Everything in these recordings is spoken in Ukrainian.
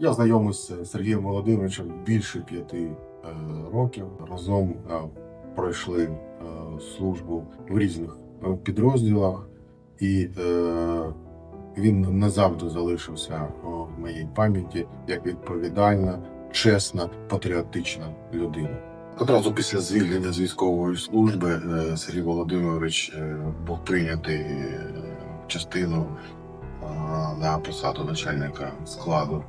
Я знайомий з Сергієм Володимировичем більше п'яти е, років. Разом е, пройшли е, службу в різних підрозділах, і він назавжди залишився в моїй пам'яті як відповідальна, чесна, патріотична людина. Одразу після звільнення з військової служби Сергій Володимирович був прийнятий частину на посаду начальника складу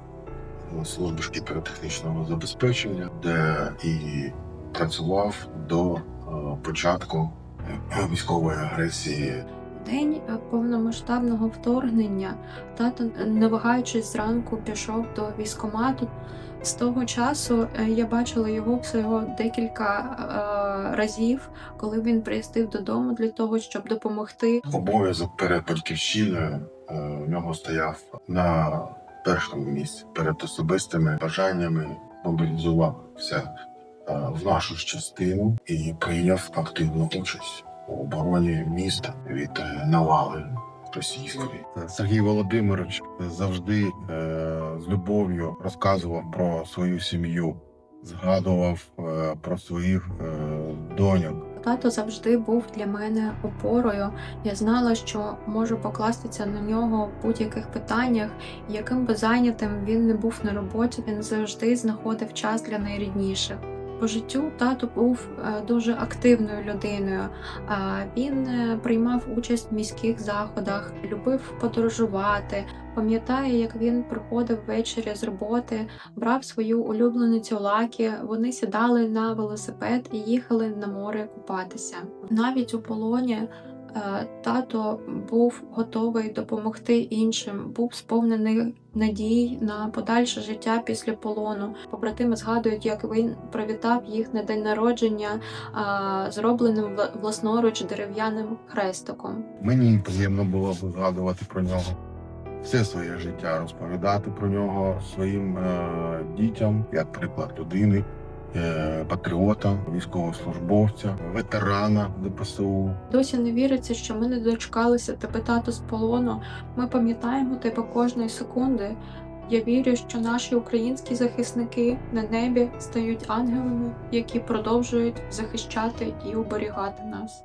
служби ж кібертехнічного забезпечення, де і працював до е, початку е, військової агресії. День е, повномасштабного вторгнення тато, е, не вагаючись зранку, пішов до військкомату. З того часу е, я бачила його всього декілька е, разів, коли він приїздив додому для того, щоб допомогти. Обов'язок перед батьківщиною е, в нього стояв на першому місці перед особистими бажаннями, мобілізувався е, в нашу частину і прийняв активну участь у обороні міста від е, навали російської. Сергій Володимирович завжди е, з любов'ю розказував про свою сім'ю, згадував е, про своїх е, доньок. Тато завжди був для мене опорою. Я знала, що можу покластися на нього в будь-яких питаннях, яким би зайнятим він не був на роботі, він завжди знаходив час для найрідніших. По життю тато був е, дуже активною людиною. Він е, приймав участь в міських заходах, любив подорожувати. Пам'ятаю, як він приходив ввечері з роботи, брав свою улюбленицю Лакі. Вони сідали на велосипед і їхали на море купатися. Навіть у полоні тато був готовий допомогти іншим, був сповнений надій на подальше життя після полону. Побратими згадують, як він привітав їх на день народження а, зробленим власноруч дерев'яним хрестиком. Мені приємно було б згадувати про нього все своє життя, розповідати про нього своїм е, дітям, як приклад людини, е, патріота, військовослужбовця, ветерана ДПСУ. Досі не віриться, що ми не дочекалися тебе тату з полону. Ми пам'ятаємо тебе кожної секунди. Я вірю, що наші українські захисники на небі стають ангелами, які продовжують захищати і оберігати нас.